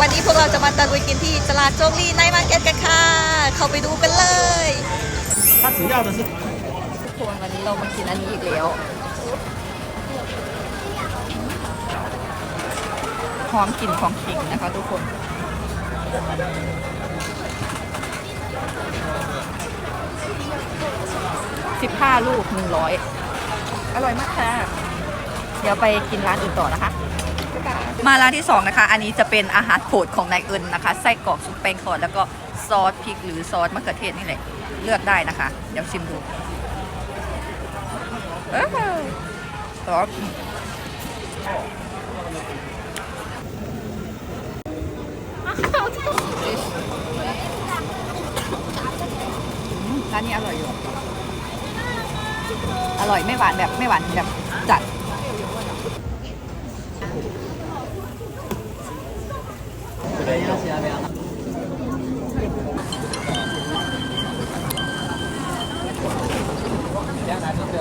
วันนี้พวกเราจะมาตะลุยกินที่ตลาดโจงลีในมาร์เก็ตกันค่ะ เข้าไปดูกันเลย 它主要的是 ทุกคนวันนี้เรามากินอันนี้อีกแล้วหอมกลิ่นของขิงนะคะทุกคนสิบห้าลูกหนึ่งร้อยอร่อยมากค่ะ เดี๋ยวไปกินร้านอื่นต่อนะคะ มาร้านที่สองนะคะ อันนี้จะเป็นอาหารโปรดของนายเอิญนะคะ ไส้กรอกซุปแป้งทอดแล้วก็ซอสพริกหรือซอสมะเขือเทศนี่แหละ เลือกได้นะคะ เดี๋ยวชิมดูเอ้ยซอสร้านนี้อร่อยอยู่ อร่อยไม่หวานแบบไม่หวานแบบจัด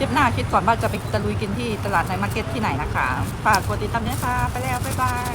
คลิปหน้าคิดก่อนว่าจะไปตะลุยกินที่ตลาดในมาร์เก็ตที่ไหนนะคะฝากกดติดตามด้วยค่ะ ไปแล้ว บ๊ายบาย